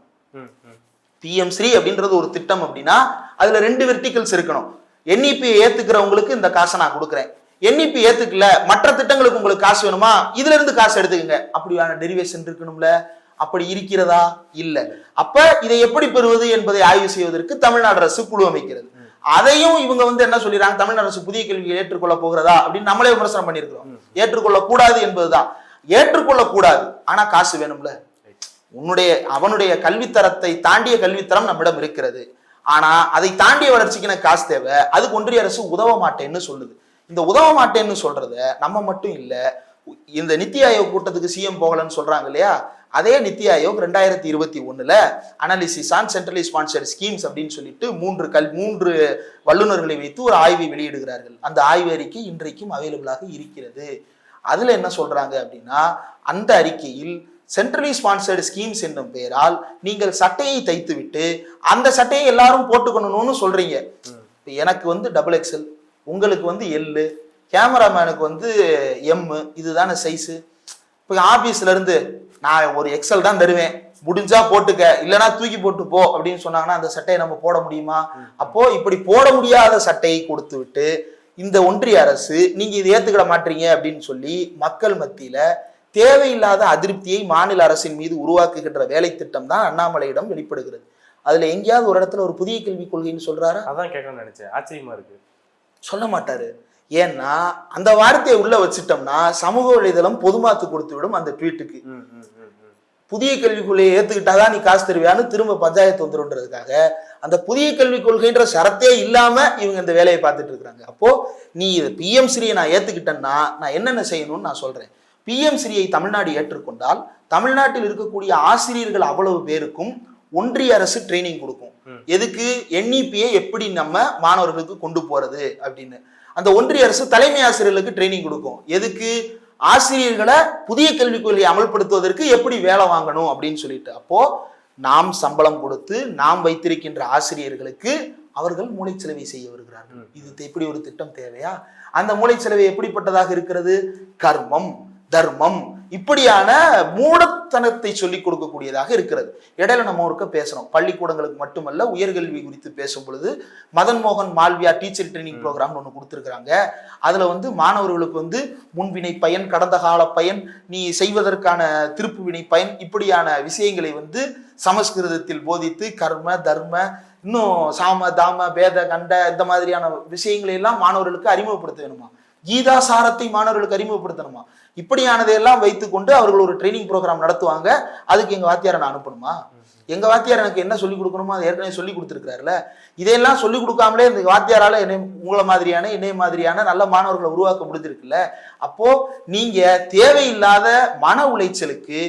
பிஎம் ஸ்ரீ அப்படின்றது ஒரு திட்டம் அப்படின்னா அதுல ரெண்டு வெர்டிகல்ஸ் இருக்கணும். என்இபி ஏத்துக்கிறவங்களுக்கு இந்த காசை நான் கொடுக்குறேன். என்இபி ஏத்துக்கல மற்ற திட்டங்களுக்கு உங்களுக்கு காசு வேணுமா? இதுல இருந்து காசு எடுத்துக்கங்க. அப்படியான டெரிவேஷன் இருக்கணும்ல? அப்படி இருக்கிறதா? இல்ல. அப்ப இதை எப்படி பெறுவது என்பதை ஆய்வு செய்வதற்கு தமிழ்நாடு அரசு குழு அமைக்கிறது. அதையும் இவங்க வந்து என்ன சொல்லிடுறாங்க? தமிழ்நாடு அரசு புதிய கல்வியை ஏற்றுக்கொள்ள போகிறதா? அப்படின்னு நம்மளே விமர்சனம் பண்ணியிருக்கிறோம். ஏற்றுக்கொள்ள கூடாது என்பதுதான். ஏற்றுக்கொள்ள கூடாது ஆனா காசு வேணும்ல? உன்னுடைய அவனுடைய கல்வித்தரத்தை தாண்டிய கல்வித்தரம் நம்மிடம் இருக்கிறது. ஆனா அதை தாண்டிய வளர்ச்சிக்கு எனக்கு காசு தேவை. அதுக்கு ஒன்றிய அரசு உதவ மாட்டேன்னு சொல்லுது. இந்த உதவ மாட்டேன்னு சொல்றத நம்ம மட்டும் இல்ல இந்த நித்தி ஆயோக் கூட்டத்துக்கு சிஎம் போகலன்னு சொல்றாங்க இல்லையா? அதே நித்தி ஆயோக் ரெண்டாயிரத்தி இருபத்தி ஒண்ணுல analysis on centrally sponsored schemes அப்படின்னு சொல்லிட்டு மூன்று கல் மூன்று வல்லுநர்களை வைத்து ஒரு ஆய்வை வெளியிடுகிறார்கள். அந்த ஆய்வு அறிக்கை இன்றைக்கும் அவைலபிளாக இருக்கிறது. அதுல என்ன சொல்றாங்க அப்படின்னா அந்த அறிக்கையில் சென்ட்ரலி ஸ்பான்சர்டு ஸ்கீம்ஸ் என்னும் பெயரால் நீங்கள் சட்டையை தைத்துவிட்டு அந்த சட்டையை எல்லாரும் போட்டுக்கணும்னு சொல்றீங்க. இப்ப எனக்கு வந்து டபுள் எக்ஸல் உங்களுக்கு வந்து எல்லு கேமராமேனுக்கு வந்து எம் இதுதானே சைஸு இப்போ ஆபீஸ்ல இருந்து நான் ஒரு எக்ஸல் தான் தருவேன். முடிஞ்சா போட்டுக்க. இல்லைன்னா தூக்கி போட்டு போ அப்படின்னு சொன்னாங்கன்னா அந்த சட்டையை நம்ம போட முடியுமா? அப்போ இப்படி போட முடியாத சட்டையை கொடுத்து விட்டு இந்த ஒன்றிய அரசு நீங்க இதை ஏத்துக்கிட மாட்டீங்க அப்படின்னு சொல்லி மக்கள் மத்தியில தேவையில்லாத அதிருப்தியை மாநில அரசின் மீது உருவாக்குகின்ற வேலை திட்டம் தான் அண்ணாமலையிடம் வெளிப்படுகிறது. அதுல எங்கேயாவது ஒரு இடத்துல ஒரு புதிய கல்விக் கொள்கைன்னு சொல்றாரா? அதான் கேட்கணும்னு நினைச்சேன். ஆச்சரியமா இருக்கு. சொல்ல மாட்டாரு. ஏன்னா அந்த வார்த்தையை உள்ள வச்சிட்டோம்னா சமூக வலைதளம் பொதுமாத்து கொடுத்து விடும் அந்த ட்வீட்டுக்கு. புதிய கல்விக் கொள்கையை ஏத்துக்கிட்டாதான் நீ காசு தருவியான்னு திரும்ப பஞ்சாயத்து வந்துருன்றதுக்காக அந்த புதிய கல்விக் கொள்கைன்ற சரத்தே இல்லாம இவங்க இந்த வேலையை பார்த்துட்டு இருக்காங்க அப்போ நீ பிஎம் ஸ்ரீயை நான் ஏத்துக்கிட்டேன்னா நான் என்னென்ன செய்யணும்னு நான் சொல்றேன். பிஎம் ஸ்ரீயை தமிழ்நாடு ஏற்றுக்கொண்டால் தமிழ்நாட்டில் இருக்கக்கூடிய ஆசிரியர்கள் அவ்வளவு பேருக்கும் ஒன்றிய அரசு ட்ரைனிங் கொடுக்கும். எதுக்கு? என்இபியை எப்படி நம்ம மாணவர்களுக்கு கொண்டு போறது அப்படின்னு. அந்த ஒன்றிய அரசு தலைமை ஆசிரியர்களுக்கு ட்ரைனிங் கொடுக்கும். எதுக்கு? ஆசிரியர்களை புதிய கல்விக் கொள்கையை அமல்படுத்துவதற்கு எப்படி வேலை வாங்கணும் அப்படின்னு சொல்லிட்டு. அப்போ நாம் சம்பளம் கொடுத்து நாம் வைத்திருக்கின்ற ஆசிரியர்களுக்கு அவர்கள் மூளைச்சலவை செய்ய வருகிறார்கள். இது எப்படி ஒரு திட்டம் தேவையா? அந்த மூளைச்சலவை எப்படிப்பட்டதாக இருக்கிறது? கர்மம் தர்மம் இப்படியான மூடத்தனத்தை சொல்லிக் கொடுக்கக்கூடியதாக இருக்கிறது. இடையில நம்ம ஒருக்க பேசுறோம். பள்ளிக்கூடங்களுக்கு மட்டுமல்ல உயர்கல்வி குறித்து பேசும் பொழுது மதன் மோகன் மால்வியா டீச்சர் ட்ரைனிங் ப்ரோக்ராம் ஒன்று கொடுத்துருக்காங்க அதுல வந்து மாணவர்களுக்கு வந்து முன்வினை பயன் கடந்த கால பயன் நீ செய்வதற்கான திருப்பு வினை பயன் இப்படியான விஷயங்களை வந்து சமஸ்கிருதத்தில் போதித்து கர்ம தர்ம இன்னும் சாம தாம பேத கண்ட இந்த மாதிரியான விஷயங்களை எல்லாம் மாணவர்களுக்கு அறிமுகப்படுத்த வேணுமா? கீதா சாரத்தை மாணவர்களுக்கு அறிமுகப்படுத்தணுமா? இப்படியானதையெல்லாம் வைத்துக்கொண்டு அவர்கள் ஒரு ட்ரைனிங் ப்ரோக்ராம் நடத்துவாங்க. அதுக்கு எங்க வாத்தியாரை நான் அனுப்பணுமா? எங்க வாத்தியார் எனக்கு என்ன சொல்லி கொடுக்கணுமோ அதை ஏற்கனவே சொல்லி கொடுத்துருக்காருல்ல இதையெல்லாம் சொல்லி கொடுக்காமலே இந்த வாத்தியாரால என்னை உங்களை மாதிரியான என்னை மாதிரியான நல்ல மாணவர்களை உருவாக்க முடிஞ்சிருக்குல்ல. அப்போ நீங்க தேவையில்லாத மன உளைச்சலுக்கு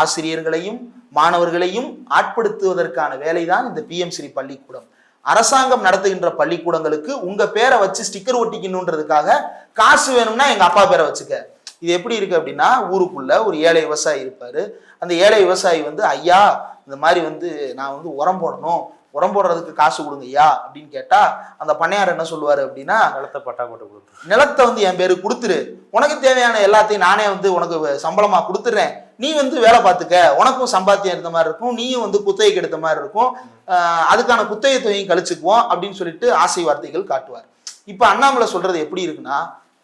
ஆசிரியர்களையும் மாணவர்களையும் ஆட்படுத்துவதற்கான வேலைதான் இந்த பிஎம் ஸ்ரீ பள்ளிக்கூடம். அரசாங்கம் நடத்துகின்ற பள்ளிக்கூடங்களுக்கு உங்க பேரை வச்சு ஸ்டிக்கர் ஒட்டிக்கணுன்றதுக்காக காசு வேணும்னா எங்க அப்பா பேரை வச்சுக்க. இது எப்படி இருக்கு அப்படின்னா ஊருக்குள்ள ஒரு ஏழை விவசாயி இருப்பாரு. அந்த ஏழை விவசாயி வந்து ஐயா இந்த மாதிரி வந்து நான் வந்து உரம் போடணும். உரம் போடுறதுக்கு காசு கொடுங்க ஐயா அப்படின்னு கேட்டா அந்த பண்ணையார் என்ன சொல்லுவாரு அப்படின்னா நிலத்தை பட்டா போட்டு கொடுத்து நிலத்தை வந்து என் பேருக்கு கொடுத்துரு. உனக்கு தேவையான எல்லாத்தையும் நானே வந்து உனக்கு சம்பளமா கொடுத்துட்றேன் நீ வந்து வேலை பார்த்துக்க உனக்கும் சம்பாத்தியம் இருந்த மாதிரி இருக்கும் நீயும் வந்து குத்தகைக்கு எடுத்த மாதிரி இருக்கும். அதுக்கான குத்தகை தொகையும் கழிச்சுக்குவோம் அப்படின்னு சொல்லிட்டு ஆசை வார்த்தைகள் காட்டுவார். இப்போ அண்ணாமலை சொல்றது எப்படி இருக்குன்னா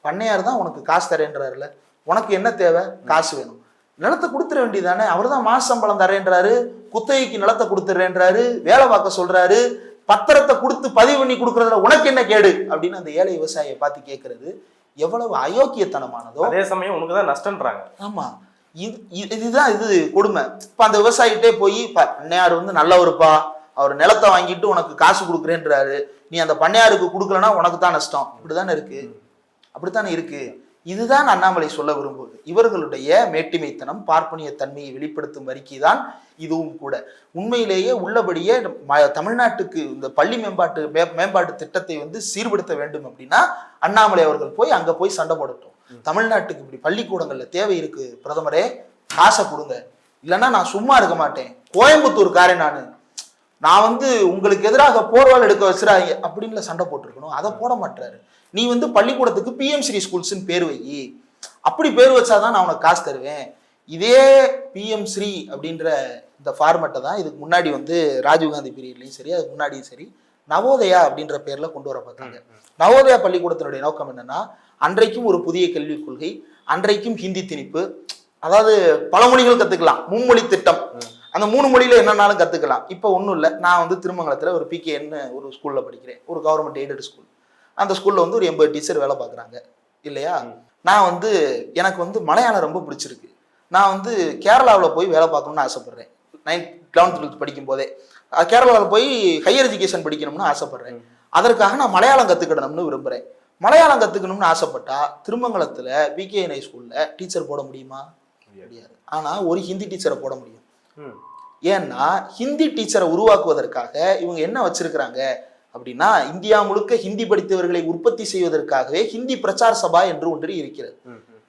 பண்ணையார் தான் உனக்கு காசு தரேன்றாருல உனக்கு என்ன தேவை? காசு வேணும். நிலத்தை கொடுத்துட வேண்டியதானே அவர் தான் மாச சம்பளம் தரேன்றாரு குத்தகைக்கு நிலத்தை கொடுத்துட்றேன்றாரு வேலை பார்க்க சொல்றாரு பத்திரத்தை கொடுத்து பதிவு பண்ணி கொடுக்கறதுல உனக்கு என்ன கேடு? அப்படின்னு அந்த ஏழை விவசாயியை பார்த்து கேட்கறது எவ்வளவு அயோக்கியத்தனமானதோ. அதே சமயம் உனக்கு தான் நஷ்டன்றாங்க ஆமா. இது இது- இதுதான் இது கொடுமை. இப்ப அந்த விவசாயிட்டே போய் "ப- பண்ணையார் வந்து நல்லவருப்பா அவர் நிலத்தை வாங்கிட்டு உனக்கு காசு கொடுக்குறேன்றாரு. நீ அந்த பண்ணையாருக்கு கொடுக்கலன்னா உனக்கு தான் நஷ்டம். இப்படிதானே இருக்கு? அப்படித்தானே இருக்கு? இதுதான் அண்ணாமலை சொல்ல விரும்புவது. இவர்களுடைய மேட்டிமைத்தனம் பார்ப்பனிய தன்மையை வெளிப்படுத்தும் அறிக்கை தான் இதுவும் கூட. உண்மையிலேயே உள்ளபடியே தமிழ்நாட்டுக்கு இந்த பள்ளி மேம்பாட்டு மேம்பாட்டு திட்டத்தை வந்து சீர்படுத்த வேண்டும் அப்படின்னா அண்ணாமலை அவர்கள் போய் அங்க போய் சண்டை போடட்டும். தமிழ்நாட்டுக்கு இப்படி பள்ளிக்கூடங்கள்ல தேவை இருக்கு பிரதமரே காசை கொடுங்க. இல்லைன்னா நான் சும்மா இருக்க மாட்டேன். கோயம்புத்தூர்காரன் நான். நான் வந்து உங்களுக்கு எதிராக போர்வால் எடுக்க வச்சுறாங்க அப்படின்னு சண்டை போட்டிருக்கணும். அதை போட மாட்டாரு நீ வந்து பள்ளிக்கூடத்துக்கு பிஎம் ஸ்ரீ ஸ்கூல்ஸ்னு பேர் வை. அப்படி பேர் வச்சாதான் நான் உனக்கு காசு தருவேன். இதே பிஎம் ஸ்ரீ அப்படின்ற இந்த ஃபார்மெட்டை தான் இதுக்கு முன்னாடி வந்து ராஜீவ்காந்தி பீரியட்லையும் சரி அதுக்கு முன்னாடியும் சரி நவோதயா அப்படின்ற பேர்ல கொண்டு வர பார்த்தாங்க. நவோதயா பள்ளிக்கூடத்தினுடைய நோக்கம் என்னன்னா அன்றைக்கும் ஒரு புதிய கல்விக் கொள்கை அன்றைக்கும் ஹிந்தி திணிப்பு அதாவது பல மொழிகள் கத்துக்கலாம். மும்மொழி திட்டம். அந்த மூணு மொழியில என்னன்னாலும் கத்துக்கலாம். இப்போ ஒன்றும் இல்லை. நான் வந்து திருமங்கலத்துல ஒரு பிகேன்னு ஒரு ஸ்கூல்ல படிக்கிறேன். ஒரு கவர்மெண்ட் எய்டட் ஸ்கூல் அந்த ஸ்கூல்ல வந்து ஒரு எண்பது டீச்சர் வேலை பார்க்குறாங்க. இல்லையா? நான் வந்து எனக்கு வந்து மலையாளம் ரொம்ப பிடிச்சிருக்கு. நான் வந்து கேரளாவில் போய் வேலை பார்க்கணும்னு ஆசைப்படுறேன். நைன்த் லெவன்த் டுவெல்த் படிக்கும் போதே கேரளாவில் போய் ஹையர் எஜுகேஷன் படிக்கணும்னு ஆசைப்படுறேன். அதற்காக நான் மலையாளம் கற்றுக்கிடணும்னு விரும்புகிறேன் மலையாளம் கற்றுக்கணும்னு ஆசைப்பட்டா திருமங்கலத்தில் பிகேஎன்ஐ ஸ்கூலில் டீச்சர் போட முடியுமா? முடியாது. ஆனால் ஒரு ஹிந்தி டீச்சரை போட முடியும். ம். ஏன்னா ஹிந்தி டீச்சரை உருவாக்குவதற்காக இவங்க என்ன வச்சிருக்கிறாங்க? அப்படின்னா இந்தியா முழுக்க ஹிந்தி படித்தவர்களை உற்பத்தி செய்வதற்காகவே ஹிந்தி பிரச்சார சபா என்று ஒன்று இருக்கிறது.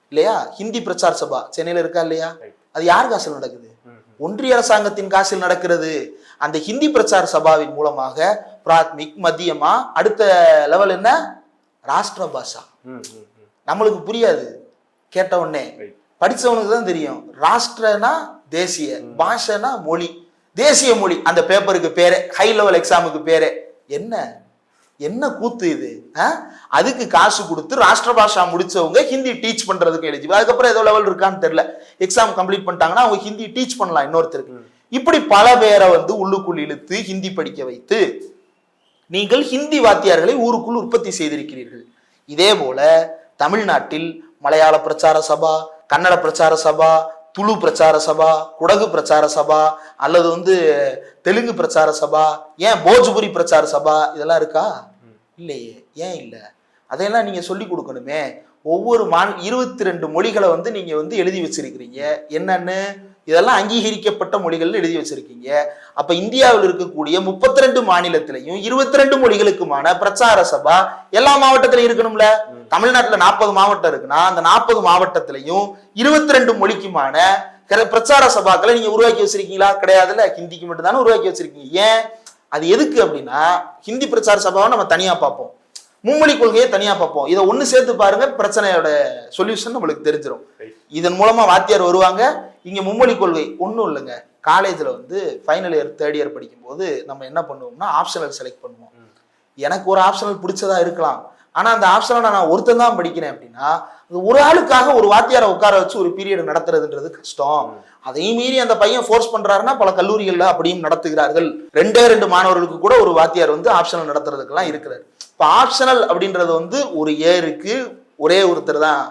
இல்லையா? ஹிந்தி பிரச்சார சபா. சென்னையில இருக்கா இல்லையா. அது யார் காசில் நடக்குது. ஒன்றிய அரசாங்கத்தின் காசில் நடக்கிறது. அந்த ஹிந்தி பிரச்சார சபாவின் மூலமாக பிராத்மிக் மத்தியமா அடுத்த லெவல் என்ன? ராஷ்டிர பாஷா. நம்மளுக்கு புரியாது. கேட்ட உடனே. படிச்சவனுக்கு தான் தெரியும். ராஷ்டிரனா தேசிய பாஷனா மொழி. தேசிய மொழி. அந்த பேப்பருக்கு பேரே ஹை லெவல் எக்ஸாமுக்கு பேரே. என்ன? என்ன கூத்து இது? அதுக்கு காசு கொடுத்து ராஷ்டிர பாஷா முடிச்சவங்க ஹிந்தி டீச் பண்றதுக்கு எலிஜிபிள் அதுக்கப்புறம் ஏதோ லெவல் இருக்கான்னு தெரியல. எக்ஸாம் கம்ப்ளீட் பண்ணிட்டாங்கன்னா அவங்க ஹிந்தி டீச் பண்ணலாம் இன்னொருத்தருக்கு. இப்படி பல பேரை வந்து உள்ளுக்குள் இழுத்து ஹிந்தி படிக்க வைத்து நீங்கள் ஹிந்தி வாத்தியார்களை ஊருக்குள் உற்பத்தி செய்திருக்கிறீர்கள். இதே போல தமிழ்நாட்டில் மலையாள பிரச்சார சபா கன்னட பிரச்சார சபா துளு பிரச்சார சபா குடகு பிரச்சார சபா அல்லது வந்து தெலுங்கு பிரச்சார சபா ஏன் போஜ்புரி பிரச்சார சபா இதெல்லாம் இருக்கா? இல்லையே. ஏன் இல்லை? அதையெல்லாம் நீங்க சொல்லி கொடுக்கணுமே. ஒவ்வொரு மாநில இருபத்தி ரெண்டு மொழிகளை வந்து நீங்க வந்து எழுதி வச்சிருக்கிறீங்க. என்னன்னு? இதெல்லாம் அங்கீகரிக்கப்பட்ட மொழிகள்னு எழுதி வச்சிருக்கீங்க. அப்ப இந்தியாவில் இருக்கக்கூடிய முப்பத்தி ரெண்டு மாநிலத்திலையும் இருபத்தி ரெண்டு மொழிகளுக்குமான பிரச்சார சபா எல்லா மாவட்டத்திலையும் இருக்கணும்ல? தமிழ்நாட்டுல நாற்பது மாவட்டம் இருக்குன்னா அந்த நாற்பது மாவட்டத்திலையும் இருபத்தி ரெண்டு மொழிக்குமான பிரச்சார சபாக்களை நீங்க உருவாக்கி வச்சிருக்கீங்களா? கிடையாதுல்ல. ஹிந்திக்கு மட்டும் தானே உருவாக்கி வச்சிருக்கீங்க. ஏன்? அது எதுக்கு அப்படின்னா ஹிந்தி பிரச்சார சபாவை நம்ம தனியா பார்ப்போம். மும்மொழி கொள்கையை தனியா பார்ப்போம். இதை ஒண்ணு சேர்த்து பாருங்க பிரச்சனையோட சொல்யூஷன் நம்மளுக்கு தெரிஞ்சிடும். இதன் மூலமா வாத்தியார் வருவாங்க இங்க மும்மொழி கொள்கை ஒன்றும் இல்லைங்க. காலேஜ்ல வந்து ஃபைனல் இயர் தேர்ட் இயர் படிக்கும்போது நம்ம என்ன பண்ணுவோம்னா ஆப்ஷனல் செலக்ட் பண்ணுவோம். எனக்கு ஒரு ஆப்ஷனல் பிடிச்சதா இருக்கலாம். ஆனா அந்த ஆப்ஷனலை நான் ஒருத்தன் தான் படிக்கிறேன் அப்படின்னா ஒரு ஆளுக்காக ஒரு வாத்தியாரை உட்கார வச்சு ஒரு பீரியட் நடத்துறதுன்றது கஷ்டம். அதையும் மீறி அந்த பையன் ஃபோர்ஸ் பண்றாருன்னா பல கல்லூரிகள்ல அப்படியும் நடத்துகிறார்கள். ரெண்டே ரெண்டு மாணவர்களுக்கு கூட ஒரு வாத்தியார் வந்து ஆப்ஷனல் நடத்துறதுக்கெல்லாம் இருக்கிறார். இப்போ ஆப்ஷனல் அப்படின்றது வந்து ஒரு ஏருக்கு ஒரே ஒருத்தர் தான்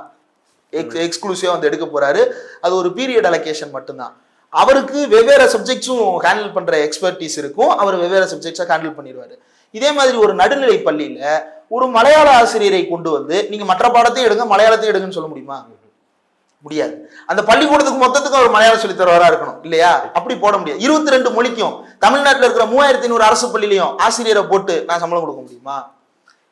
எக்ஸ் எக்ஸ்க்ளூசிவாக வந்து எடுக்க போறாரு. அது ஒரு பீரியட் அலோகேஷன் மட்டும்தான். அவருக்கு வெவ்வேறு சப்ஜெக்ட்ஸும் ஹேண்டில் பண்ற எக்ஸ்பர்டீஸ் இருக்கும். அவர் வெவ்வேறு சப்ஜெக்ட்ஸை ஹேண்டில் பண்ணிடுவாரு. இதே மாதிரி ஒரு நடுநிலை பள்ளியில ஒரு மலையாள ஆசிரியரை கொண்டு வந்து நீங்க மற்ற பாடத்தையும் எடுங்க மலையாளத்தையும் எடுங்கன்னு சொல்ல முடியுமா? முடியாது. அந்த பள்ளிக்கூடத்துக்கு மொத்தத்துக்கும் ஒரு மலையாளம் சொல்லித்தரவராக இருக்கணும். இல்லையா? அப்படி போட முடியாது. இருபத்தி ரெண்டு மொழிக்கும் தமிழ்நாட்டில் இருக்கிற மூவாயிரத்தி ஐநூறு அரசு பள்ளியிலையும் ஆசிரியரை போட்டு நான் சம்பளம் கொடுக்க முடியுமா?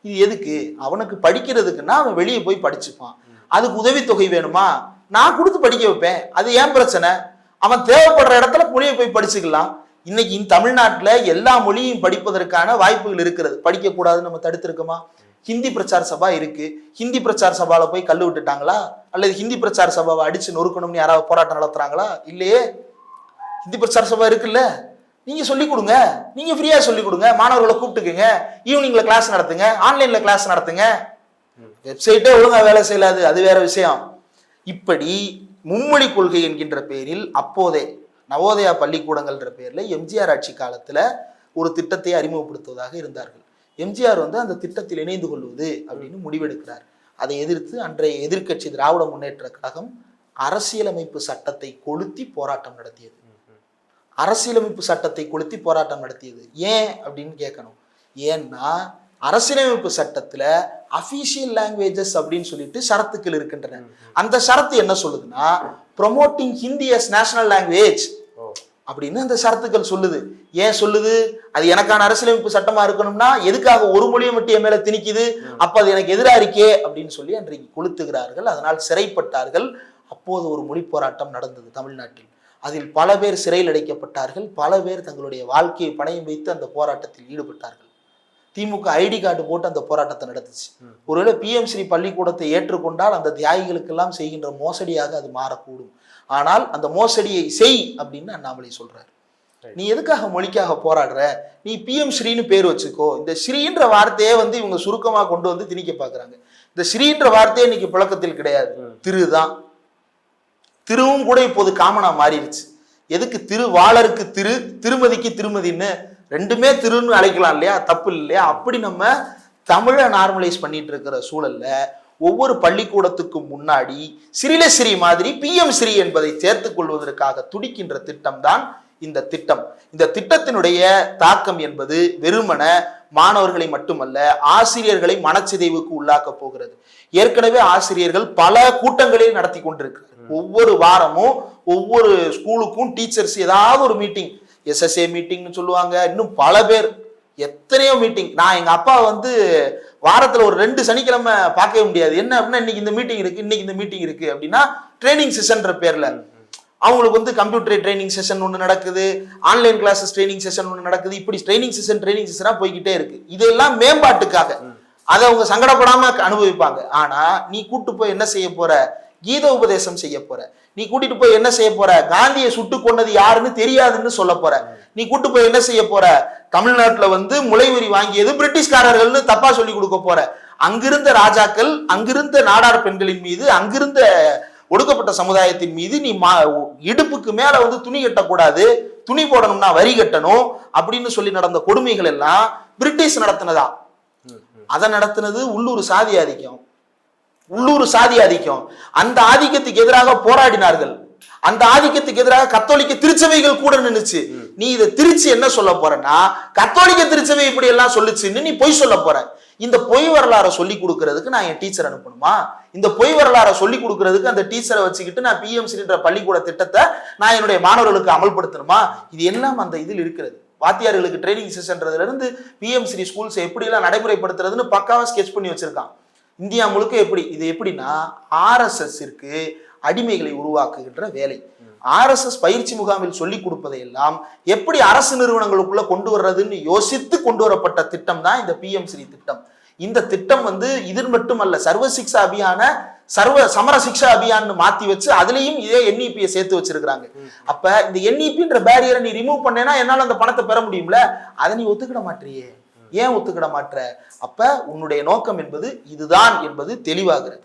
இது எதுக்கு? அவனுக்கு படிக்கிறதுக்குன்னா அவன் வெளியே போய் படிச்சுப்பான். அதுக்கு உதவித்தொகை வேணுமா? நான் கொடுத்து படிக்க வைப்பேன். அது ஏன் பிரச்சனை? அவன் தேவைப்படுற இடத்துல மொழியை போய் படிச்சுக்கலாம். இன்னைக்கு இந்த எல்லா மொழியும் படிப்பதற்கான வாய்ப்புகள் இருக்கிறது. படிக்கக்கூடாதுன்னு நம்ம தடுத்திருக்கோமா? ஹிந்தி பிரச்சார சபா இருக்கு. ஹிந்தி பிரச்சார சபாவில் போய் கல்லு விட்டுட்டாங்களா? அல்லது ஹிந்தி பிரச்சார சபாவை அடிச்சு நொறுக்கணும்னு யாராவது போராட்டம் நடத்துறாங்களா? இல்லையே. ஹிந்தி பிரச்சார சபா இருக்குல்ல. நீங்க சொல்லிக் கொடுங்க. நீங்க ஃப்ரீயா சொல்லிக் கொடுங்க. மாணவர்களை கூப்பிட்டுக்குங்க. ஈவினிங்ல கிளாஸ் நடத்துங்க. ஆன்லைன்ல கிளாஸ் நடத்துங்க. வெப்சைட்டே ஒழுங்கா வேலை செய்யலாது அது வேற விஷயம். இப்படி மும்மொழி கொள்கை என்கின்ற பெயரில் அப்போதே நவோதயா பள்ளிக்கூடங்கள்ன்ற பேரில் எம்ஜிஆர் ஆட்சி காலத்துல ஒரு திட்டத்தை அறிமுகப்படுத்துவதாக இருந்தார்கள். எம்ஜிஆர் வந்து அந்த திட்டத்தில் இணைந்து கொள்வது அப்படின்னு முடிவெடுக்கிறார். அதை எதிர்த்து அன்றைய எதிர்க்கட்சி திராவிட முன்னேற்ற கழகம் அரசியலமைப்பு சட்டத்தை கொளுத்தி போராட்டம் நடத்தியது. அரசியலமைப்பு சட்டத்தை கொளுத்தி போராட்டம் நடத்தியது. ஏன் அப்படின்னு கேட்கணும். ஏன்னா அரசியலமைப்பு சட்டத்துல அபிஷியல் லாங்குவேஜஸ் அப்படின்னு சொல்லிட்டு ஷரத்துக்கள் இருக்கின்றன. அந்த ஷரத்து என்ன சொல்லுதுன்னா promoting Hindi as national language அப்படின்னு அந்த ஷரத்துக்கள் சொல்லுது. ஏன் சொல்லுது? அது எனக்கான அரசியலமைப்பு சட்டமா இருக்கணும்னா எதுக்காக ஒரு மொழியை மட்டும் என் மேல திணிக்குது? அப்ப அது எனக்கு எதிரா இருக்கே அப்படின்னு சொல்லி அன்றைக்கு கொளுத்துகிறார்கள். அதனால் சிறைப்பட்டார்கள். அப்போது ஒரு மொழி போராட்டம் நடந்தது தமிழ்நாட்டில். அதில் பல பேர் சிறையில் அடைக்கப்பட்டார்கள். பல பேர் தங்களுடைய வாழ்க்கையை பணயம் வைத்து அந்த போராட்டத்தில் ஈடுபட்டார்கள். திமுக ஐடி கார்டு போட்டு அந்த போராட்டத்தை நடத்துச்சு. ஒருவேளை பிஎம்ஸ்ரீ பள்ளிக்கூடத்தை ஏற்றுக்கொண்டால் அந்த தியாகிகளுக்கெல்லாம் செய்கின்ற மோசடியாக அது மாறக்கூடும். ஆனால் அந்த மோசடியை செய் அப்படின்னு அண்ணாமலை சொல்றாரு. நீ எதுக்காக மொழிக்காக போராடுற? நீ பிஎம் ஸ்ரீன்னு பேர் வச்சுக்கோ. இந்த ஸ்ரீன்ற வார்த்தையே வந்து இவங்க சுருக்கமா கொண்டு வந்து திணிக்க பாக்குறாங்க. இந்த ஸ்ரீன்ற வார்த்தையே இன்னைக்கு புழக்கத்தில் கிடையாது. திரு தான். திருவும் கூட இப்போது காமனா மாறிடுச்சு. எதுக்கு திரு? வாளருக்கு திரு. திருமதிக்கு திருமதின்னு ரெண்டுமே திருன்னு அழைக்கலாம் இல்லையா? தப்பு இல்லையா? அப்படி நம்ம தமிழை நார்மலைஸ் பண்ணிட்டு இருக்கிற சூழல்ல ஒவ்வொரு பள்ளிக்கூடத்துக்கும் முன்னாடி ஸ்ரீலஸ்ரீ மாதிரி பிஎம் ஸ்ரீ என்பதை சேர்த்துக் கொள்வதற்காக துடிக்கின்ற திட்டம் தான் இந்த திட்டம். இந்த திட்டத்தினுடைய தாக்கம் என்பது வெறுமன மாணவர்களை மட்டுமல்ல ஆசிரியர்களை மனச்சிதைவுக்கு உள்ளாக்க போகிறது. ஏற்கனவே ஆசிரியர்கள் பல கூட்டங்களில் நடத்தி கொண்டிருக்கிறார் ஒவ்வொரு வாரமும் ஒவ்வொரு ஸ்கூலுக்கும் டீச்சர்ஸ் ஏதாவது ஒரு மீட்டிங் எஸ்எஸ்ஏ மீட்டிங்னு சொல்லுவாங்க. இன்னும் பல பேர். எத்தனையோ மீட்டிங் நான் எங்கள் அப்பா வந்து வாரத்தில் ஒரு ரெண்டு சனிக்கிழமை பார்க்கவே முடியாது. என்ன அப்படின்னா இன்னைக்கு இந்த மீட்டிங் இருக்கு இன்னைக்கு இந்த மீட்டிங் இருக்கு அப்படின்னா ட்ரைனிங் செஷன்ற பேரில். அவங்களுக்கு வந்து கம்ப்யூட்டர் ட்ரைனிங் செஷன் ஒன்று நடக்குது. ஆன்லைன் கிளாஸஸ் ட்ரைனிங் செஷன் ஒன்று நடக்குது. இப்படி ட்ரைனிங் செஷன் ட்ரைனிங் செஷனாக போய்கிட்டே இருக்கு. இதெல்லாம் மேம்பாட்டுக்காக. அதை அவங்க சங்கடப்படாம அனுபவிப்பாங்க. ஆனா நீ கூட்டு போய் என்ன செய்ய போற? கீத உபதேசம் செய்ய போற. நீ கூட்டிட்டு போய் என்ன செய்ய போற? காந்தியை சுட்டு கொன்னது யாருன்னு தெரியாதுன்னு சொல்ல போற. நீ கூட்டு போய் என்ன செய்ய போற? தமிழ்நாட்டுல வந்து முளைவரி வாங்கியது பிரிட்டிஷ்காரர்கள்னு தப்பா சொல்லி கொடுக்க போற. அங்கிருந்த ராஜாக்கள் அங்கிருந்த நாடார் பெண்களின் மீது அங்கிருந்த ஒடுக்கப்பட்ட சமுதாயத்தின் மீது நீ மா இடுப்புக்கு மேல வந்து துணி கட்டக்கூடாது. துணி போடணும்னா வரி கட்டணும் அப்படின்னு சொல்லி நடந்த கொடுமைகள் எல்லாம் பிரிட்டிஷ் நடத்தினதா? அதை நடத்தினது உள்ளூர் சாதி ஆதிக்கம். உள்ளூர் சாதி ஆதிக்கம். அந்த ஆதிக்கத்துக்கு எதிராக போராடினார்கள். அந்த ஆதிக்கத்துக்கு எதிராக கத்தோலிக்க திருச்சபைகள் கூட நின்றுச்சு நீ இதை திருச்சி என்ன சொல்ல போறன்னா கத்தோலிக்க திருச்சபை இப்படி எல்லாம் சொல்லுச்சுன்னு நீ பொய் சொல்ல போற. இந்த பொய் வரலாறை சொல்லி கொடுக்கறதுக்கு நான் என் டீச்சர் அனுப்பணுமா? இந்த பொய் வரலாறை சொல்லி கொடுக்கறதுக்கு அந்த டீச்சரை வச்சுக்கிட்டு நான் பிஎம்சின்ற பள்ளிக்கூட திட்டத்தை நான் என்னுடைய மாணவர்களுக்கு அமல்படுத்தணுமா? இது எல்லாம் அந்த இதில் இருக்கிறது. வாத்தியார்களுக்கு ட்ரைனிங் செஷன்றதுல இருந்து பிஎம்சி ஸ்கூல்ஸ் எப்படி எல்லாம் நடைமுறைப்படுத்துறதுன்னு பக்காவா ஸ்கெச் பண்ணி வச்சிருக்கான். இந்தியா முழுக்க எப்படி இது எப்படின்னா ஆர்எஸ்எஸ் இருக்கு அடிமைகளை உருவாக்குகின்ற வேலை. ஆர்எஸ்எஸ் பயிற்சி முகாமில் சொல்லிக் கொடுப்பதையெல்லாம் எப்படி அரசு நிறுவனங்களுக்குள்ள கொண்டு வர்றதுன்னு யோசித்து கொண்டு வரப்பட்ட திட்டம் தான் இந்த பிஎம் ஸ்ரீ திட்டம். இந்த திட்டம் வந்து இது மட்டுமல்ல சர்வ சிக்ஷா அபியான சர்வ சமர சிக்ஷா அபியான்னு மாத்தி வச்சு அதுலயும் இதே என்இபியை சேர்த்து வச்சிருக்காங்க அப்ப இந்த என்இபின்ற பேரியரை நீ ரிமூவ் பண்ணேன்னா என்னால அந்த பணத்தை பெற முடியும்ல? அதை நீ ஒத்துக்கிட மாட்டியே. ஏன் ஒத்துக்கிட மாட்ற? அப்ப உன்னுடைய நோக்கம் என்பது இதுதான் என்பது தெளிவாகிறது.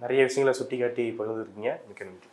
நிறைய விஷயங்களை சுட்டி காட்டி பகிர்ந்துருக்கீங்க. மிக்க நன்றி.